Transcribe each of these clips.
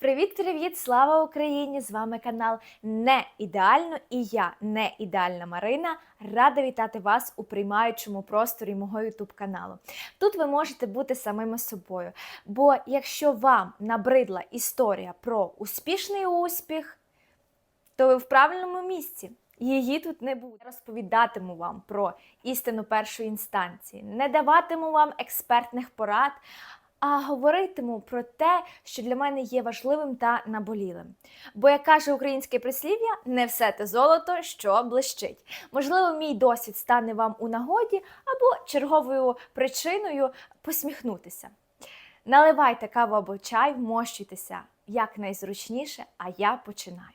Привіт-привіт! Слава Україні! З вами канал Не ідеально і я, не ідеальна Марина, рада вітати вас у приймаючому просторі мого ютуб каналу. Тут ви можете бути самими собою. Бо якщо вам набридла історія про успішний успіх, то ви в правильному місці. Її тут не буде. Розповідатиму вам про істину першої інстанції, не даватиму вам експертних порад, а говоритиму про те, що для мене є важливим та наболілим. Бо, як каже українське прислів'я, не все те золото, що блищить. Можливо, мій досвід стане вам у нагоді або черговою причиною посміхнутися. Наливайте каву або чай, вмощуйтеся якнайзручніше, а я починаю.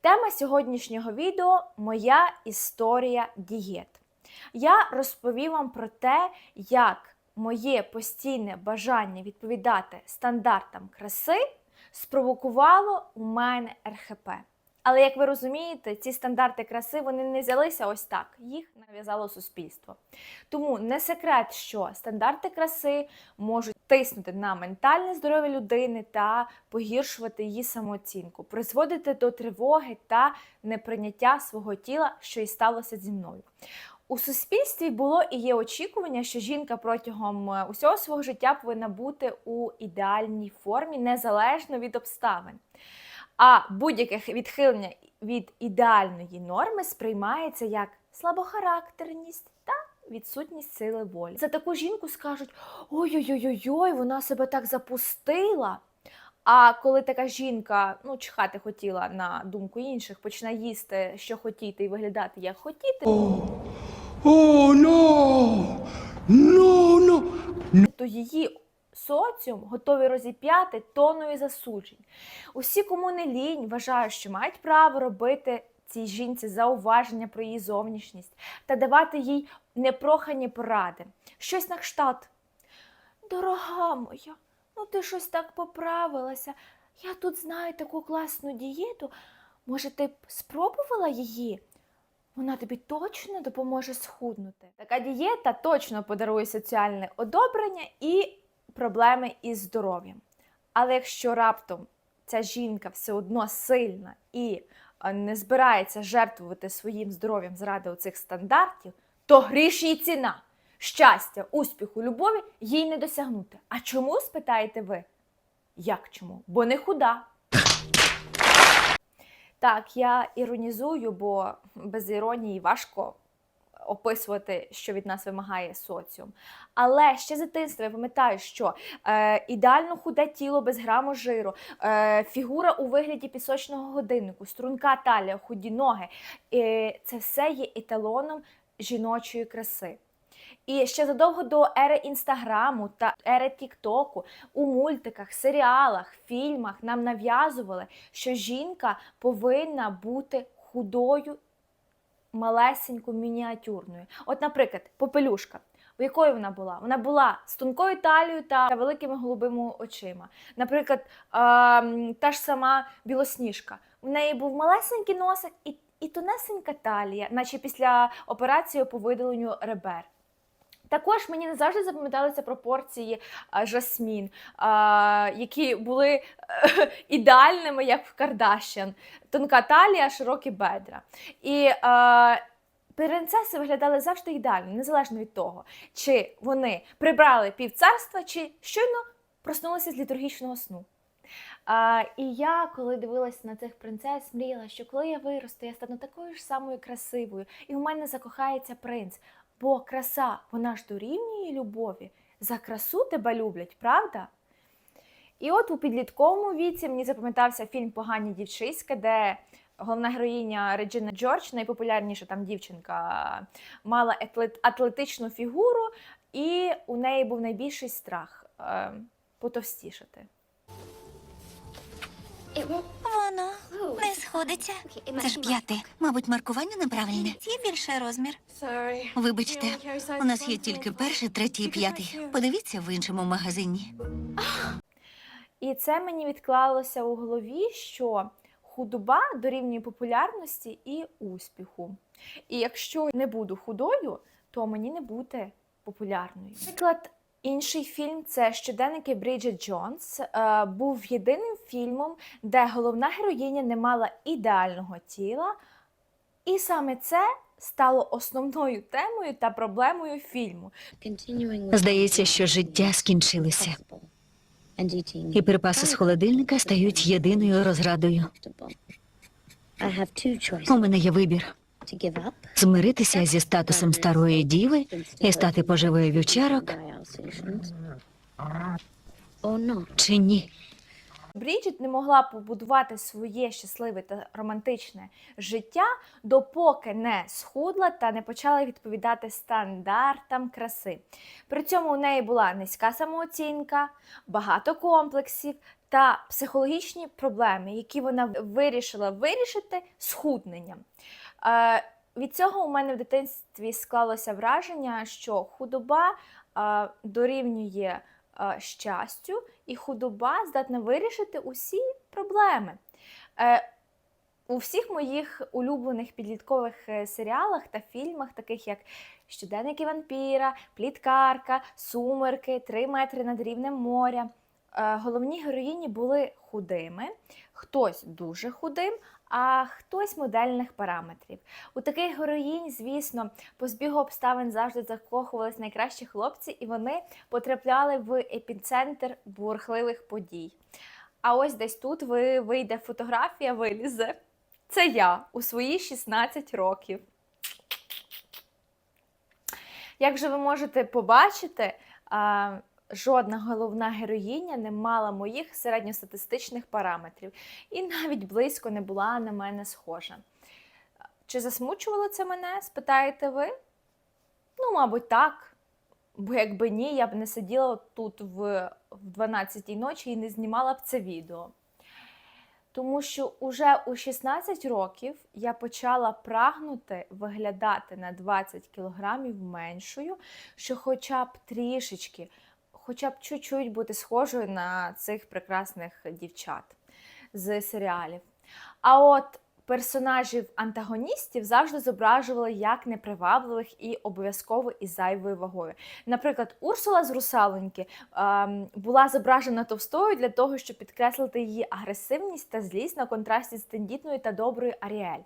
Тема сьогоднішнього відео моя історія дієт. Я розповім вам про те, як моє постійне бажання відповідати стандартам краси спровокувало у мене РХП. Але як ви розумієте, ці стандарти краси вони не взялися ось так, їх нав'язало суспільство. Тому не секрет, що стандарти краси можуть тиснути на ментальне здоров'я людини та погіршувати її самооцінку, призводити до тривоги та неприйняття свого тіла, що і сталося зі мною. У суспільстві було і є очікування, що жінка протягом е, усього свого життя повинна бути у ідеальній формі, незалежно від обставин. А будь-яке відхилення від ідеальної норми сприймається як слабохарактерність та відсутність сили волі. За таку жінку скажуть: ой-ой-ой, вона себе так запустила. А коли така жінка ну, чихати хотіла на думку інших, почне їсти, що хотіти, і виглядати як хотіти, Oh no! No, no! то її соціум готові розіп'яти тоною засуджень. Усі, кому не лінь, вважають, що мають право робити цій жінці зауваження про її зовнішність та давати їй непрохані поради. Щось на кшталт. Дорога моя, ну ти щось так поправилася. Я тут знаю таку класну дієту. Може, ти б спробувала її? Вона тобі точно допоможе схуднути. Така дієта точно подарує соціальне одобрення і проблеми із здоров'ям. Але якщо раптом ця жінка все одно сильна і е, не збирається жертвувати своїм здоров'ям заради оцих стандартів, то гріш їй ціна. Щастя, успіху, любові їй не досягнути. А чому, спитаєте ви? Як чому? Бо не худа. Так, я іронізую, бо без іронії важко описувати, що від нас вимагає соціум. Але ще з дитинства я пам'ятаю, що е, ідеально худе тіло без граму жиру, е, фігура у вигляді пісочного годиннику, струнка талія, худі ноги е, це все є еталоном жіночої краси. І ще задовго до ери інстаграму та ери Тіктоку у мультиках, серіалах, фільмах нам нав'язували, що жінка повинна бути худою, малесенькою, мініатюрною. От, наприклад, попелюшка. У якої вона була? Вона була з тонкою талією та великими голубими очима. Наприклад, ем, та ж сама білосніжка. У неї був малесенький носик і, і тонесенька талія, наче після операції по видаленню ребер. Також мені не завжди запам'яталися пропорції а, Жасмін, а, які були ідеальними, як в Кардашян. Тонка талія, широкі бедра. І а, принцеси виглядали завжди ідеально, незалежно від того, чи вони прибрали півцарства, чи щойно проснулися з літургічного сну. А, і я, коли дивилася на цих принцес, мріяла, що коли я виросту, я стану такою ж самою красивою, і у мене закохається принц. Бо краса, вона ж дорівнює любові. За красу тебе люблять, правда? І от у підлітковому віці мені запам'ятався фільм Погані дівчиська, де головна героїня Реджина Джордж, найпопулярніша там дівчинка, мала атлет- атлетичну фігуру, і у неї був найбільший страх е, потовстішати. Воно не сходиться. Це ж п'яте. Мабуть, маркування неправильне. Є більший розмір. Вибачте, у нас є тільки перший, третій і п'ятий. Подивіться в іншому магазині. І це мені відклалося у голові, що худоба дорівнює популярності і успіху. І якщо не буду худою, то мені не бути популярною. Наприклад, Інший фільм це щоденники Бріджит Джонс. Е, був єдиним фільмом, де головна героїня не мала ідеального тіла, і саме це стало основною темою та проблемою фільму. Здається, що життя скінчилося, і припаси з холодильника стають єдиною розрадою. У мене є вибір змиритися зі статусом старої діви і стати поживою вівчарок чи ні. Бріджит не могла побудувати своє щасливе та романтичне життя, допоки не схудла та не почала відповідати стандартам краси. При цьому у неї була низька самооцінка, багато комплексів та психологічні проблеми, які вона вирішила вирішити схудненням. Е, від цього у мене в дитинстві склалося враження, що худоба е, дорівнює е, щастю, і худоба здатна вирішити усі проблеми. У всіх моїх улюблених підліткових серіалах та фільмах, таких як Щоденники вампіра, Пліткарка, Сумерки, Три метри над рівнем моря. Головні героїні були худими, хтось дуже худим, а хтось модельних параметрів. У таких героїнь, звісно, по збігу обставин завжди закохувались найкращі хлопці, і вони потрапляли в епіцентр бурхливих подій. А ось десь тут ви вийде фотографія, вилізе. Це я у свої 16 років. Як же ви можете побачити, жодна головна героїня не мала моїх середньостатистичних параметрів і навіть близько не була на мене схожа. Чи засмучувало це мене, спитаєте ви? Ну, мабуть, так. Бо якби ні, я б не сиділа тут в, в 12-й ночі і не знімала б це відео. Тому що уже у 16 років я почала прагнути виглядати на 20 кілограмів меншою, що хоча б трішечки, хоча б чуть-чуть бути схожою на цих прекрасних дівчат з серіалів. А от персонажів антагоністів завжди зображували як непривабливих і обов'язково із зайвою вагою. Наприклад, Урсула з русалоньки ем, була зображена товстою для того, щоб підкреслити її агресивність та злість на контрасті з тендітною та доброю Аріель.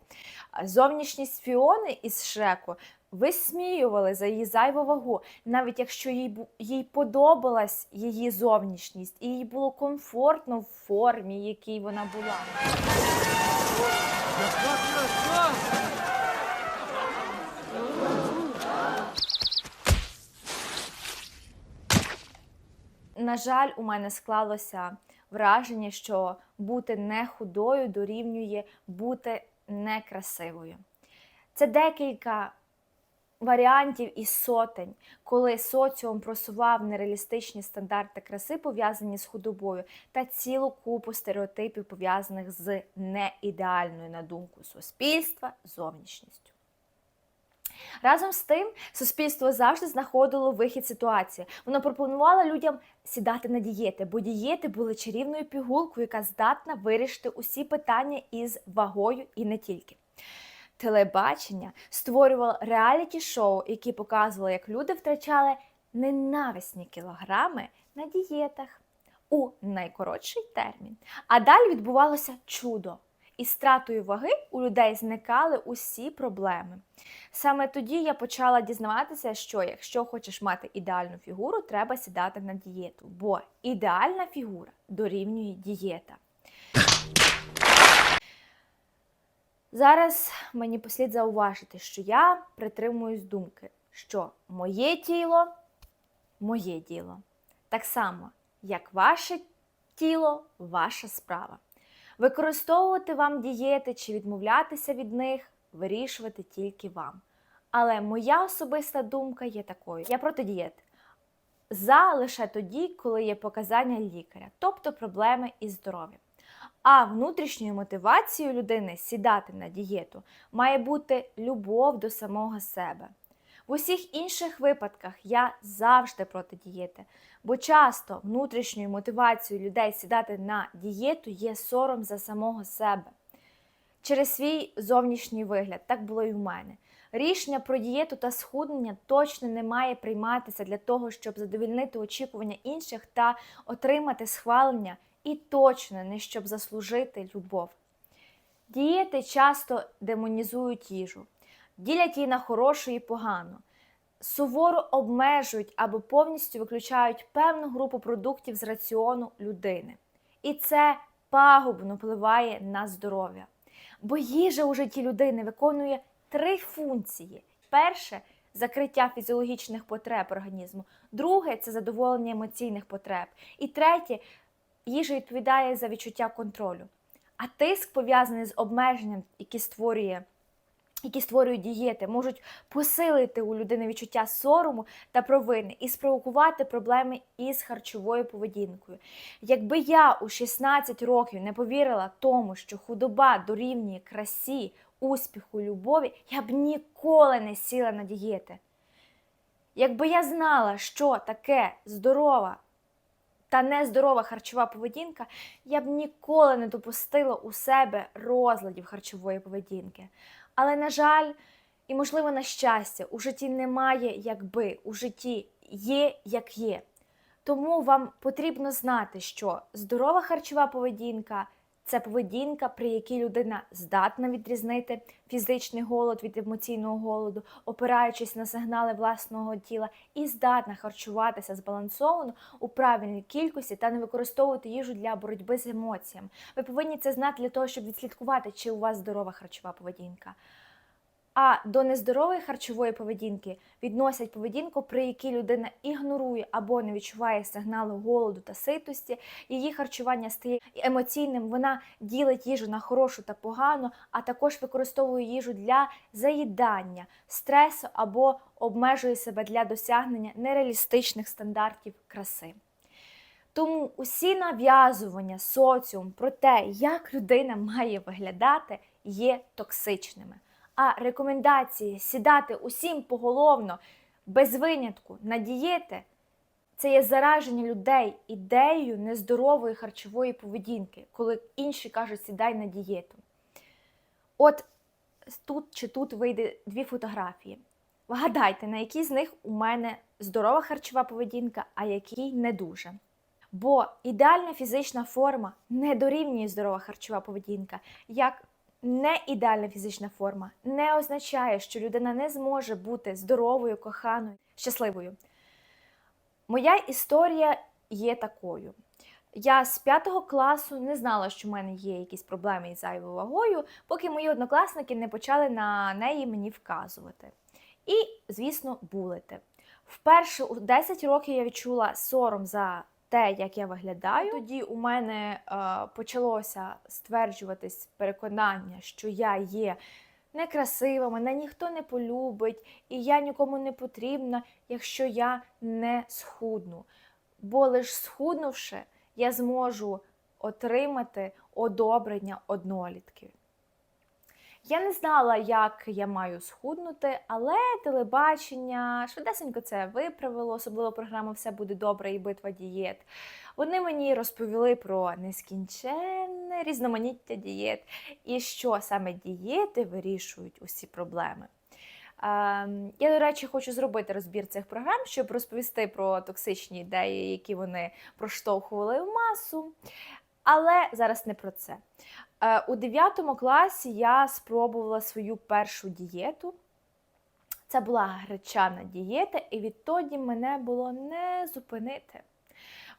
Зовнішність Фіони із Шреку висміювали за її зайву вагу, навіть якщо їй, їй подобалась її зовнішність, і їй було комфортно в формі, якій вона була. На жаль, у мене склалося враження, що бути не худою дорівнює бути некрасивою. Це декілька варіантів із сотень, коли соціум просував нереалістичні стандарти краси, пов'язані з худобою, та цілу купу стереотипів, пов'язаних з неідеальною, на думку суспільства, зовнішністю. Разом з тим, суспільство завжди знаходило вихід ситуації. Воно пропонувало людям сідати на дієти, бо дієти були чарівною пігулкою, яка здатна вирішити усі питання із вагою і не тільки. Телебачення створювало реаліті-шоу, які показували, як люди втрачали ненависні кілограми на дієтах у найкоротший термін. А далі відбувалося чудо. Із стратою ваги у людей зникали усі проблеми. Саме тоді я почала дізнаватися, що якщо хочеш мати ідеальну фігуру, треба сідати на дієту, бо ідеальна фігура дорівнює дієта. Зараз мені послід зауважити, що я притримуюсь думки, що моє тіло моє діло. Так само, як ваше тіло, ваша справа. Використовувати вам дієти чи відмовлятися від них вирішувати тільки вам. Але моя особиста думка є такою: я проти дієт. За лише тоді, коли є показання лікаря, тобто проблеми із здоров'ям. А внутрішньою мотивацією людини сідати на дієту має бути любов до самого себе. В усіх інших випадках я завжди проти дієти, бо часто внутрішньою мотивацією людей сідати на дієту є сором за самого себе. Через свій зовнішній вигляд, так було і в мене. Рішення про дієту та схуднення точно не має прийматися для того, щоб задовільнити очікування інших та отримати схвалення, і точно не щоб заслужити любов. Дієти часто демонізують їжу, ділять її на хорошу і погану, суворо обмежують або повністю виключають певну групу продуктів з раціону людини. І це пагубно впливає на здоров'я. Бо їжа у житті людини виконує три функції: перше закриття фізіологічних потреб організму, друге це задоволення емоційних потреб, і третє їжа відповідає за відчуття контролю. А тиск, пов'язаний з обмеженням, які створює. Які створюють дієти, можуть посилити у людини відчуття сорому та провини і спровокувати проблеми із харчовою поведінкою. Якби я у 16 років не повірила тому, що худоба дорівнює красі, успіху, любові, я б ніколи не сіла на дієти. Якби я знала, що таке здорова та нездорова харчова поведінка, я б ніколи не допустила у себе розладів харчової поведінки. Але, на жаль, і, можливо, на щастя, у житті немає якби, у житті є як є. Тому вам потрібно знати, що здорова харчова поведінка це поведінка, при якій людина здатна відрізнити фізичний голод від емоційного голоду, опираючись на сигнали власного тіла, і здатна харчуватися збалансовано у правильній кількості та не використовувати їжу для боротьби з емоціями. Ви повинні це знати для того, щоб відслідкувати, чи у вас здорова харчова поведінка. А до нездорової харчової поведінки відносять поведінку, при якій людина ігнорує або не відчуває сигналу голоду та ситості, її харчування стає емоційним, вона ділить їжу на хорошу та погану, а також використовує їжу для заїдання, стресу або обмежує себе для досягнення нереалістичних стандартів краси. Тому усі нав'язування соціум про те, як людина має виглядати, є токсичними. А рекомендації сідати усім поголовно, без винятку на дієти це є зараження людей ідеєю нездорової харчової поведінки, коли інші кажуть, сідай на дієту. От тут чи тут вийде дві фотографії. Вгадайте, на якій з них у мене здорова харчова поведінка, а якій не дуже. Бо ідеальна фізична форма не дорівнює здорова харчова поведінка. Як не ідеальна фізична форма не означає, що людина не зможе бути здоровою, коханою, щасливою. Моя історія є такою. Я з п'ятого класу не знала, що в мене є якісь проблеми із зайвою вагою, поки мої однокласники не почали на неї мені вказувати. І, звісно, булити. Вперше у 10 років я відчула сором за те, як я виглядаю. Тоді у мене е, почалося стверджуватись переконання, що я є некрасива, мене ніхто не полюбить, і я нікому не потрібна, якщо я не схудну. Бо лише схуднувши, я зможу отримати одобрення однолітків. Я не знала, як я маю схуднути, але телебачення швидесенько це виправило, особливо програма Все буде добре і битва дієт. Вони мені розповіли про нескінченне різноманіття дієт і що саме дієти вирішують усі проблеми. Ем, Я, до речі, хочу зробити розбір цих програм, щоб розповісти про токсичні ідеї, які вони проштовхували в масу. Але зараз не про це. Е, У 9 класі я спробувала свою першу дієту. Це була гречана дієта, і відтоді мене було не зупинити.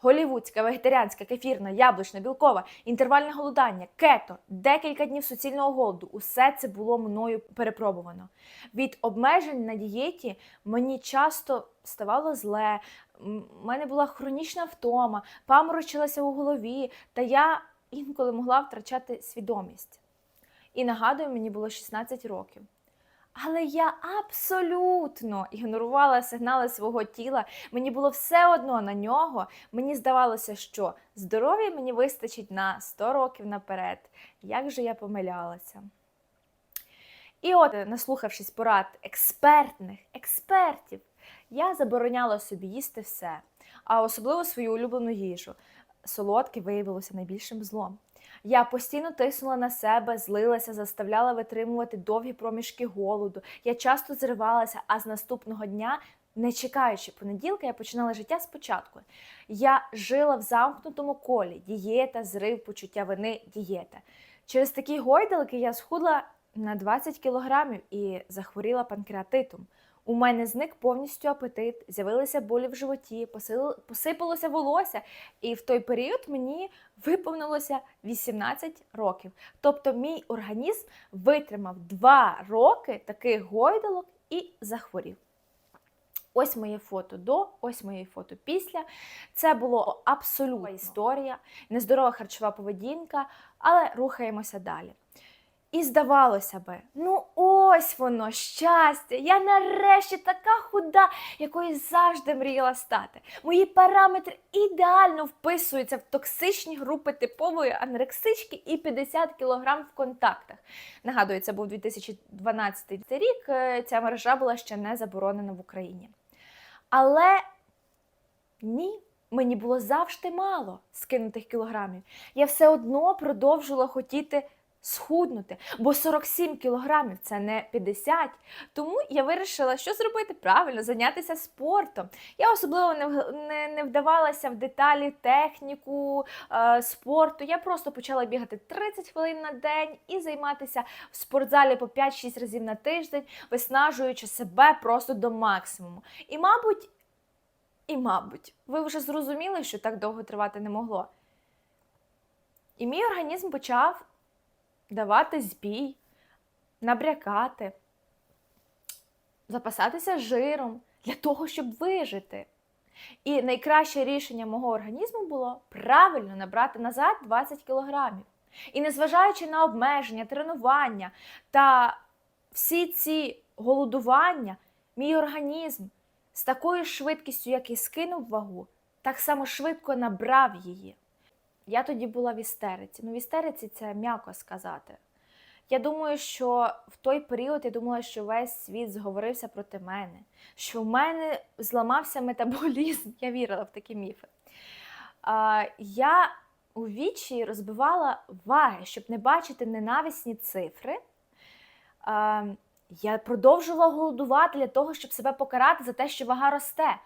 Голівудська, вегетаріанська, кефірна, яблучна, білкова, інтервальне голодання, кето, декілька днів суцільного голоду усе це було мною перепробувано. Від обмежень на дієті мені часто ставало зле, в мене була хронічна втома, паморочилася у голові, та я інколи могла втрачати свідомість. І нагадую, мені було 16 років. Але я абсолютно ігнорувала сигнали свого тіла. Мені було все одно на нього. Мені здавалося, що здоров'я мені вистачить на 100 років наперед. Як же я помилялася? І от, наслухавшись порад експертних експертів, я забороняла собі їсти все, а особливо свою улюблену їжу. Солодке виявилося найбільшим злом. Я постійно тиснула на себе, злилася, заставляла витримувати довгі проміжки голоду. Я часто зривалася, а з наступного дня, не чекаючи понеділка, я починала життя спочатку. Я жила в замкнутому колі: дієта, зрив, почуття вини, дієта. Через такі гойдалки я схудла на 20 кілограмів і захворіла панкреатитом. У мене зник повністю апетит, з'явилися болі в животі, посипалося волосся, і в той період мені виповнилося 18 років. Тобто мій організм витримав 2 роки таких гойдалок і захворів. Ось моє фото до, ось моє фото після. Це було абсолютна історія, нездорова харчова поведінка, але рухаємося далі. І здавалося би, ну ось воно, щастя. Я нарешті така худа, якою завжди мріяла стати. Мої параметри ідеально вписуються в токсичні групи типової анорексички і 50 кг в контактах. Нагадую, це був 2012 рік. е, Ця мережа була ще не заборонена в Україні. Але ні, мені було завжди мало скинутих кілограмів. Я все одно продовжувала хотіти схуднути, бо 47 кілограмів це не 50. Тому я вирішила, що зробити правильно, зайнятися спортом. Я особливо не, не, не вдавалася в деталі техніку е, спорту. Я просто почала бігати 30 хвилин на день і займатися в спортзалі по 5-6 разів на тиждень, виснажуючи себе просто до максимуму. І, мабуть, і, мабуть, ви вже зрозуміли, що так довго тривати не могло. І мій організм почав давати збій, набрякати, запасатися жиром для того, щоб вижити. І найкраще рішення мого організму було правильно набрати назад 20 кілограмів. І незважаючи на обмеження, тренування та всі ці голодування, мій організм з такою швидкістю, як і скинув вагу, так само швидко набрав її. Я тоді була в істериці. Ну, в істериці це м'яко сказати. Я думаю, що в той період я думала, що весь світ зговорився проти мене, що в мене зламався метаболізм. Я вірила в такі міфи. А, я у вічі розбивала ваги, щоб не бачити ненависні цифри. А, я продовжувала голодувати для того, щоб себе покарати за те, що вага росте.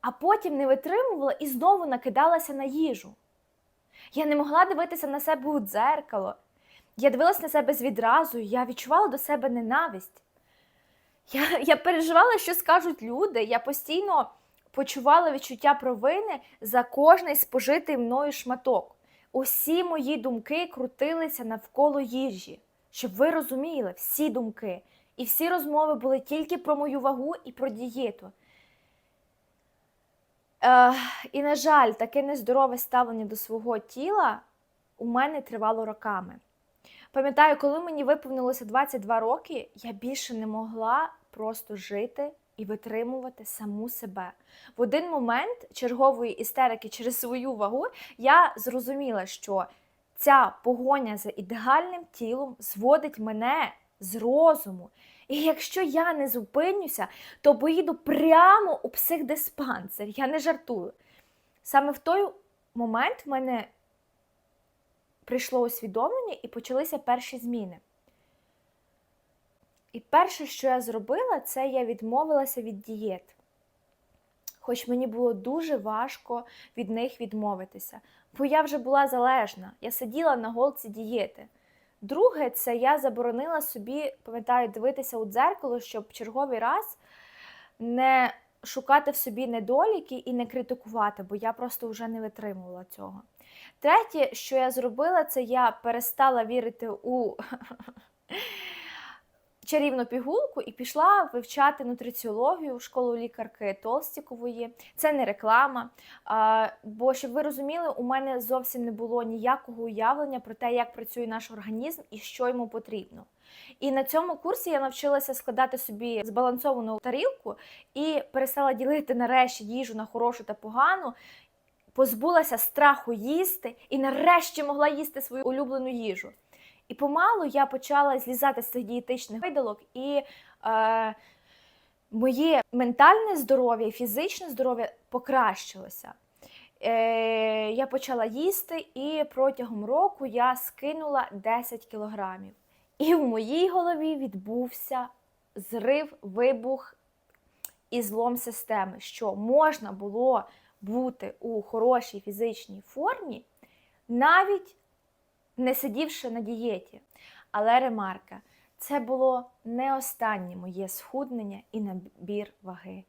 А потім не витримувала і знову накидалася на їжу. Я не могла дивитися на себе у дзеркало. Я дивилась на себе з відразу, я відчувала до себе ненависть. Я, я переживала, що скажуть люди. Я постійно почувала відчуття провини за кожний спожитий мною шматок. Усі мої думки крутилися навколо їжі, щоб ви розуміли, всі думки. І всі розмови були тільки про мою вагу і про дієту. Е, і, на жаль, таке нездорове ставлення до свого тіла у мене тривало роками. Пам'ятаю, коли мені виповнилося 22 роки, я більше не могла просто жити і витримувати саму себе. В один момент чергової істерики через свою вагу я зрозуміла, що ця погоня за ідеальним тілом зводить мене з розуму. І якщо я не зупинюся, то поїду прямо у психдиспансер. Я не жартую. Саме в той момент в мене прийшло усвідомлення і почалися перші зміни. І перше, що я зробила, це я відмовилася від дієт. Хоч мені було дуже важко від них відмовитися, бо я вже була залежна, я сиділа на голці дієти. Друге, це я заборонила собі, пам'ятаю, дивитися у дзеркало, щоб черговий раз не шукати в собі недоліки і не критикувати, бо я просто вже не витримувала цього. Третє, що я зробила, це я перестала вірити у чарівну пігулку і пішла вивчати нутриціологію в школу лікарки Толстікової. Це не реклама. Бо, щоб ви розуміли, у мене зовсім не було ніякого уявлення про те, як працює наш організм і що йому потрібно. І на цьому курсі я навчилася складати собі збалансовану тарілку і перестала ділити нарешті їжу на хорошу та погану. Позбулася страху їсти і нарешті могла їсти свою улюблену їжу. І помалу я почала злізати з цих дієтичних видалок, і е, моє ментальне здоров'я і фізичне здоров'я покращилося. е, я почала їсти, і протягом року я скинула 10 кілограмів. І в моїй голові відбувся зрив, вибух і злом системи, що можна було бути у хорошій фізичній формі, навіть не сидівши на дієті. Але ремарка, це було не останнє моє схуднення і набір ваги.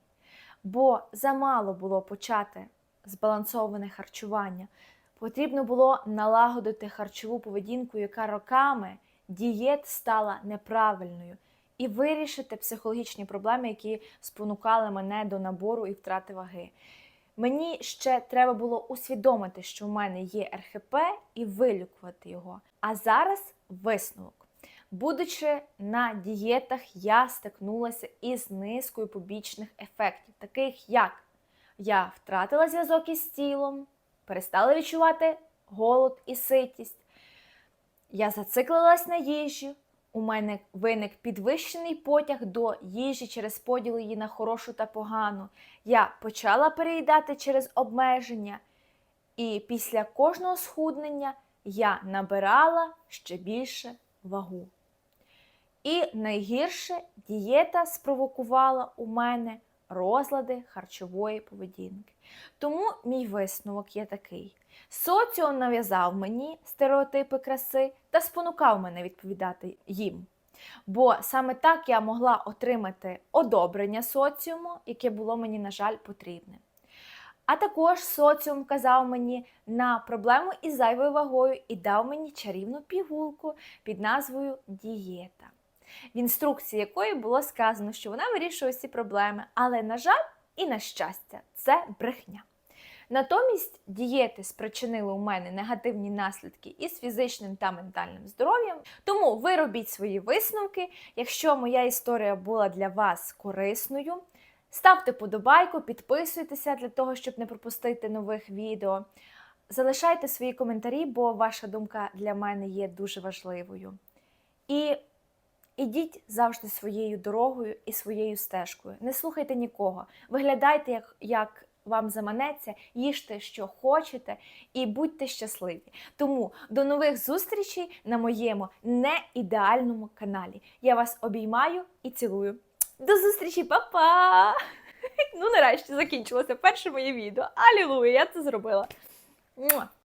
Бо замало було почати збалансоване харчування. Потрібно було налагодити харчову поведінку, яка роками дієт стала неправильною, і вирішити психологічні проблеми, які спонукали мене до набору і втрати ваги. Мені ще треба було усвідомити, що в мене є РХП, і вилікувати його. А зараз висновок. Будучи на дієтах, я стикнулася із низкою побічних ефектів, таких як я втратила зв'язок із тілом, перестала відчувати голод і ситість. Я зациклилась на їжі. У мене виник підвищений потяг до їжі через поділ її на хорошу та погану. Я почала переїдати через обмеження, і після кожного схуднення я набирала ще більше вагу. І найгірше дієта спровокувала у мене розлади харчової поведінки. Тому мій висновок є такий: соціум нав'язав мені стереотипи краси та спонукав мене відповідати їм. Бо саме так я могла отримати одобрення соціуму, яке було мені, на жаль, потрібне. А також соціум казав мені на проблему із зайвою вагою і дав мені чарівну пігулку під назвою дієта в інструкції якої було сказано, що вона вирішує всі проблеми, але, на жаль, і на щастя, це брехня. Натомість дієти спричинили у мене негативні наслідки із фізичним та ментальним здоров'ям. Тому ви робіть свої висновки. Якщо моя історія була для вас корисною, ставте подобайку, підписуйтеся для того, щоб не пропустити нових відео. Залишайте свої коментарі, бо ваша думка для мене є дуже важливою. І Ідіть завжди своєю дорогою і своєю стежкою. Не слухайте нікого. Виглядайте, як, як вам заманеться, їжте, що хочете, і будьте щасливі. Тому до нових зустрічей на моєму неідеальному каналі. Я вас обіймаю і цілую. До зустрічі, па-па! Ну, нарешті закінчилося перше моє відео. Алілуя, я це зробила.